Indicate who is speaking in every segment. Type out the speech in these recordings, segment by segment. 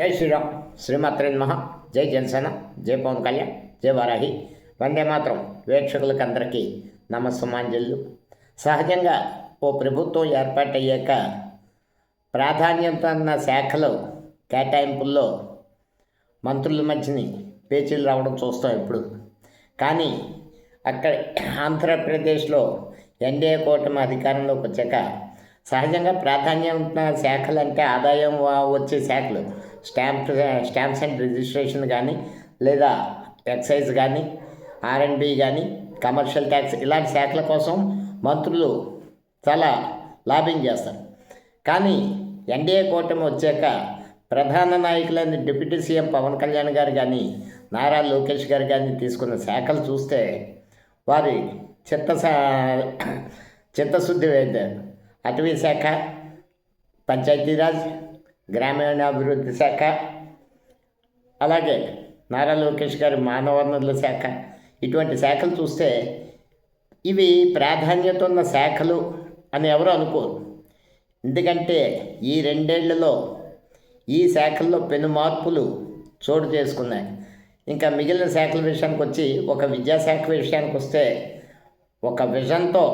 Speaker 1: జై శ్రీరామ్. శ్రీమాత్రే జై జనసేన. జై పవన్ కళ్యాణ్. జై వారాహి. వందే మాత్రం వీక్షకులకు అందరికీ నమస్సమాంజలు. సహజంగా ఓ ప్రభుత్వం ఏర్పాటయ్యాక ప్రాధాన్యత ఉన్న శాఖలు కేటాయింపుల్లో మంత్రుల మధ్యని పేచీలు రావడం చూస్తాం ఇప్పుడు కానీ అక్కడ ఆంధ్రప్రదేశ్లో ఎన్డీఏ కూటమి అధికారంలోకి వచ్చాక సహజంగా ప్రాధాన్యం ఉన్న శాఖలు అంటే ఆదాయం వచ్చే శాఖలు. స్టాంప్ స్టాంప్స్ అండ్ రిజిస్ట్రేషన్ కానీ లేదా ఎక్సైజ్ కానీ ఆర్ఎండ్బి కానీ కమర్షియల్ ట్యాక్స్ ఇలాంటి శాఖల కోసం మంత్రులు చాలా లాబింగ్ చేస్తారు. కానీ ఎన్డీఏ కూటమి వచ్చాక ప్రధాన నాయకులైన డిప్యూటీ సీఎం పవన్ కళ్యాణ్ గారు కానీ నారా లోకేష్ గారు కానీ తీసుకున్న శాఖలు చూస్తే వారి చిత్త చిత్తశుద్ధి వేద్దారు అటవీ శాఖ పంచాయతీరాజ్ గ్రామీణాభివృద్ధి శాఖ అలాగే నారా లోకేష్ గారి మానవ వనరుల శాఖ. ఇటువంటి శాఖలు చూస్తే ఇవి ప్రాధాన్యత ఉన్న శాఖలు అని ఎవరు అనుకోరు. ఎందుకంటే ఈ రెండేళ్ళలో ఈ శాఖల్లో పెను మార్పులు చోటు చేసుకున్నాయి. ఇంకా మిగిలిన శాఖల విషయానికి వచ్చి ఒక విద్యాశాఖ విషయానికి వస్తే ఒక విజన్తో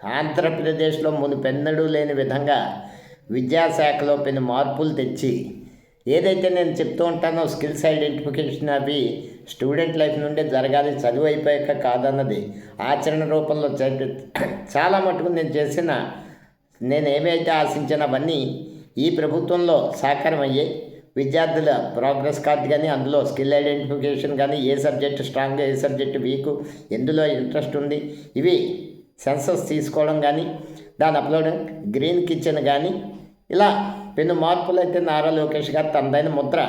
Speaker 1: ఆంధ్రప్రదేశ్లో మునుపెన్నడూ లేని విధంగా విద్యాశాఖలో పెను మార్పులు తెచ్చి ఏదైతే నేను చెప్తూ ఉంటానో స్కిల్స్ ఐడెంటిఫికేషన్ అవి స్టూడెంట్ లైఫ్ నుండే జరగాలి చదువు అయిపోయాక కాదన్నది ఆచరణ రూపంలో చాలా మటుకు నేను చేసిన నేను ఏమైతే ఆశించినవన్నీ ఈ ప్రభుత్వంలో సాకారం అయ్యాయి విద్యార్థుల ప్రోగ్రెస్ కార్డ్ కానీ అందులో స్కిల్ ఐడెంటిఫికేషన్ కానీ ఏ సబ్జెక్ట్ స్ట్రాంగ్ ఏ సబ్జెక్ట్ వీక్ ఎందులో ఇంట్రెస్ట్ ఉంది ఇవి సెన్సస్ తీసుకోవడం కానీ దాని అప్లోడ్ గ్రీన్ కిచెన్ కానీ ఇలా పెను మార్పులు అయితే నారా లోకేష్ గారు తనదైన ముద్ర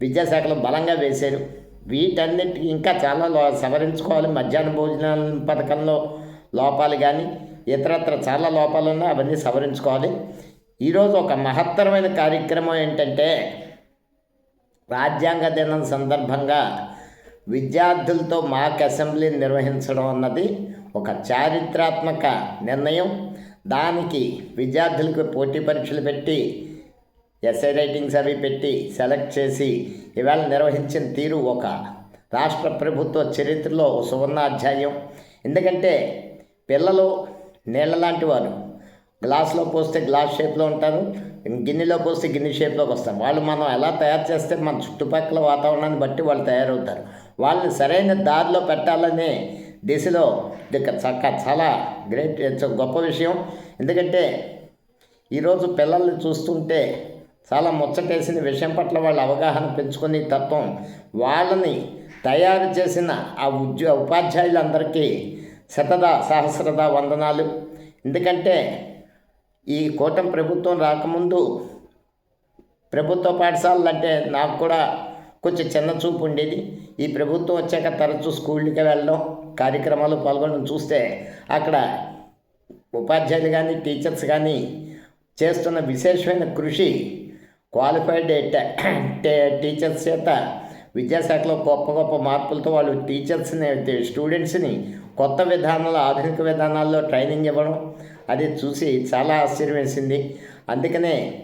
Speaker 1: విద్యాశాఖలో బలంగా వేశారు. వీటన్నిటికీ ఇంకా చాలా లో సవరించుకోవాలి. మధ్యాహ్న భోజనాల పథకంలో లోపాలు కానీ ఇతరత్ర చాలా లోపాలు ఉన్నాయి అవన్నీ సవరించుకోవాలి. ఈరోజు ఒక మహత్తరమైన కార్యక్రమం ఏంటంటే రాజ్యాంగ దినం సందర్భంగా విద్యార్థులతో మాక్ అసెంబ్లీ నిర్వహించడం అన్నది. ఒక చారిత్రాత్మక నిర్ణయం. దానికి విద్యార్థులకు పోటీ పరీక్షలు పెట్టి ఎస్ఐ రైటింగ్స్ అవి పెట్టి సెలెక్ట్ చేసి ఇవాళ నిర్వహించిన తీరు ఒక రాష్ట్ర ప్రభుత్వ చరిత్రలో సువర్ణ అధ్యాయం ఎందుకంటే పిల్లలు నీళ్ళ లాంటి వారు. గ్లాస్లో పోస్తే గ్లాస్ షేప్లో ఉంటారు. గిన్నెలో పోస్తే గిన్నె షేప్లోకి వస్తారు. వాళ్ళు మనం ఎలా తయారు చేస్తే మన చుట్టుపక్కల వాతావరణాన్ని బట్టి వాళ్ళు తయారవుతారు. వాళ్ళని సరైన దారిలో పెట్టాలనే దిశలో ఇది చక్క చాలా గ్రేట్ గొప్ప విషయం. ఎందుకంటే ఈరోజు పిల్లల్ని చూస్తుంటే చాలా ముచ్చటేసిన విషయం పట్ల వాళ్ళ అవగాహన పెంచుకునే తత్వం వాళ్ళని తయారు చేసిన ఆ ఉద్యో ఉపాధ్యాయులందరికీ శతద సహస్రద వందనాలు. ఎందుకంటే ఈ కూటమి ప్రభుత్వం రాకముందు ప్రభుత్వ పాఠశాలలు అంటే నాకు కూడా కొంచెం చిన్న చూపు ఉండేది. ఈ ప్రభుత్వం వచ్చాక తరచూ స్కూళ్ళకి వెళ్ళడం కార్యక్రమాలు పాల్గొనడం చూస్తే అక్కడ ఉపాధ్యాయులు కానీ టీచర్స్ కానీ చేస్తున్న విశేషమైన కృషి క్వాలిఫైడ్ టీచర్స్ చేత విద్యాశాఖలో గొప్ప గొప్ప మార్పులతో వాళ్ళు టీచర్స్ని స్టూడెంట్స్ని కొత్త విధానాలు ఆధునిక విధానాల్లో ట్రైనింగ్ ఇవ్వడం అది చూసి చాలా ఆశ్చర్యం వేసింది. అందుకనే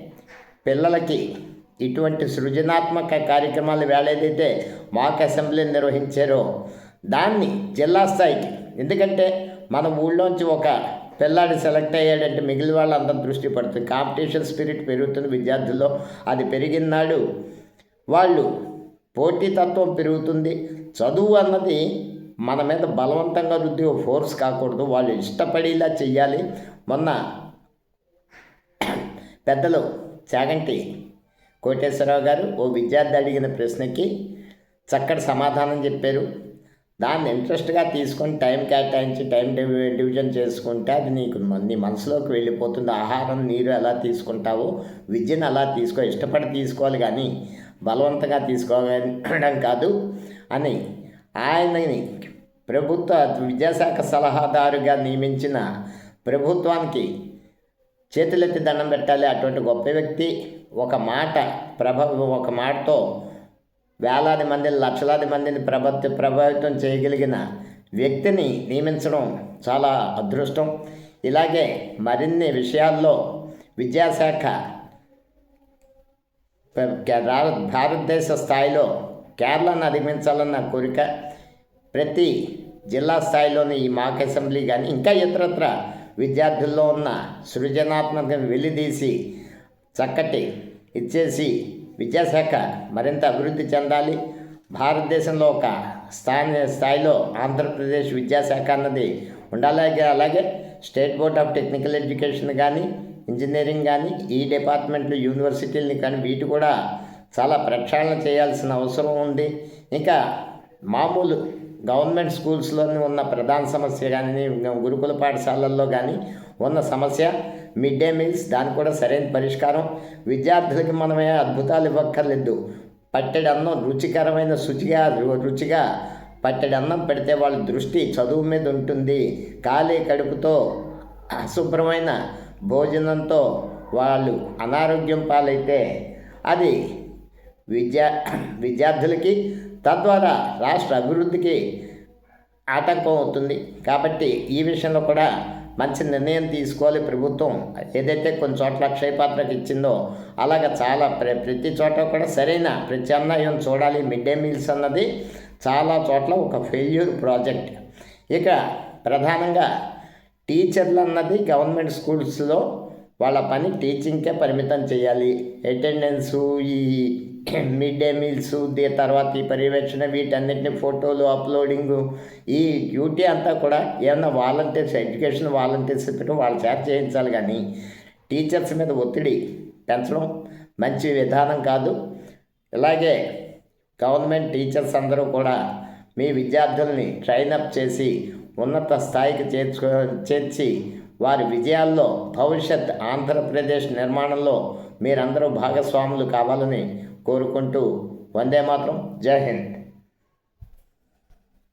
Speaker 1: పిల్లలకి ఇటువంటి సృజనాత్మక కార్యక్రమాలు వేళేదైతే మాక్ అసెంబ్లీ నిర్వహించారో దాన్ని జిల్లా స్థాయికి. ఎందుకంటే మన ఊళ్ళోంచి ఒక పిల్లాడి సెలెక్ట్ అయ్యాడంటే మిగిలిన వాళ్ళందరూ దృష్టి పడుతుంది. కాంపిటీషన్ స్పిరిట్ పెరుగుతుంది విద్యార్థుల్లో. అది పెరిగిన నాడు వాళ్ళు పోటీతత్వం పెరుగుతుంది. చదువు అన్నది మన మీద బలవంతంగా రుద్ది ఓ ఫోర్స్ కాకూడదు. వాళ్ళు ఇష్టపడేలా చెయ్యాలి. మొన్న పెద్దలు చాగంటి కోటేశ్వరరావు గారు ఓ విద్యార్థి అడిగిన ప్రశ్నకి చక్కటి సమాధానం చెప్పారు. దాన్ని ఇంట్రెస్ట్గా తీసుకొని టైం కేటాయించి టైం డివిజన్ చేసుకుంటే అది నీకు నీ మనసులోకి వెళ్ళిపోతుంది. ఆహారం నీరు ఎలా తీసుకుంటావో? విద్యను అలా తీసుకో ఇష్టపడి తీసుకోవాలి కానీ బలవంతంగా తీసుకోవడం కాదు అని ఆయనని ప్రభుత్వ విద్యాశాఖ సలహాదారుగా నియమించిన ప్రభుత్వానికి చేతులెత్తి దండం పెట్టాలి. అటువంటి గొప్ప వ్యక్తి ఒక మాట ప్రభావం ఒక మాటతో వేలాది మందిని లక్షలాది మందిని ప్రభావిత ప్రభావితం చేయగలిగిన వ్యక్తిని నియమించడం చాలా అదృష్టం. ఇలాగే మరిన్ని విషయాల్లో విద్యాశాఖ భారతదేశ స్థాయిలో కేరళను అధిగమించాలన్న కోరిక ప్రతి జిల్లా స్థాయిలోని ఈ మాక్ అసెంబ్లీ కానీ ఇంకా ఇతరత్ర విద్యార్థుల్లో ఉన్న సృజనాత్మకం వెలిదీసి చక్కటి ఇచ్చేసి విద్యాశాఖ మరింత అభివృద్ధి చెందాలి. భారతదేశంలో ఒక స్థానిక స్థాయిలో ఆంధ్రప్రదేశ్ విద్యాశాఖ అన్నది ఉండాలి. అలాగే state board of technical education కానీ ఇంజనీరింగ్ కానీ ఈ డిపార్ట్మెంట్లు యూనివర్సిటీలని కానీ వీటి కూడా చాలా ప్రక్షాళన చేయాల్సిన అవసరం ఉంది. ఇంకా మామూలు గవర్నమెంట్ స్కూల్స్లోని ఉన్న ప్రధాన సమస్య కానీ గురుకుల పాఠశాలల్లో కానీ ఉన్న సమస్య మిడ్ డే మీల్స్ దానికి కూడా సరైన పరిష్కారం. విద్యార్థులకి మనమే అద్భుతాలు ఇవ్వక్కర్లేదు. పట్టెడు అన్నం రుచికరమైన శుచిగా రు- రుచిగా పట్టెడు అన్నం పెడితే వాళ్ళ దృష్టి చదువు మీద ఉంటుంది. ఖాళీ కడుపుతో అశుభ్రమైన భోజనంతో వాళ్ళు అనారోగ్యం పాలైతే అది విద్యా విద్యార్థులకి తద్వారా రాష్ట్ర అభివృద్ధికి ఆటంకం అవుతుంది. కాబట్టి ఈ విషయంలో కూడా మంచి నిర్ణయం తీసుకోవాలి ప్రభుత్వం. ఏదైతే కొన్ని చోట్ల క్షయపాత్రకు ఇచ్చిందో అలాగ చాలా ప్ర ప్రతి చోట కూడా సరైన ప్రత్యామ్నాయం చూడాలి. మిడ్ డే మీల్స్ అన్నది చాలా చోట్ల ఒక ఫెయిల్యూర్ ప్రాజెక్ట్. ఇక ప్రధానంగా టీచర్లు అన్నది గవర్నమెంట్ స్కూల్స్లో వాళ్ళ పని టీచింగ్కే పరిమితం చేయాలి. అటెండెన్సు ఈ మిడ్ డే మీల్స్ దీని తర్వాత ఈ పర్యవేక్షణ వీటన్నిటిని ఫోటోలు అప్లోడింగు ఈ డ్యూటీ అంతా కూడా ఏమన్నా వాలంటీర్స్ ఎడ్యుకేషన్ వాలంటీర్స్ పెట్టి వాళ్ళ చేత చేయించాలి కానీ టీచర్స్ మీద ఒత్తిడి పెంచడం మంచి విధానం కాదు. ఇలాగే గవర్నమెంట్ టీచర్స్ అందరూ కూడా మీ విద్యార్థుల్ని ట్రైనప్ చేసి ఉన్నత స్థాయికి చేర్చుకో చేర్చి వారి విజయాల్లో భవిష్యత్ ఆంధ్రప్రదేశ్ నిర్మాణంలో మీరందరూ భాగస్వాములు కావాలని కోరుకుంటూ వందే మాత్రం జై హింద్.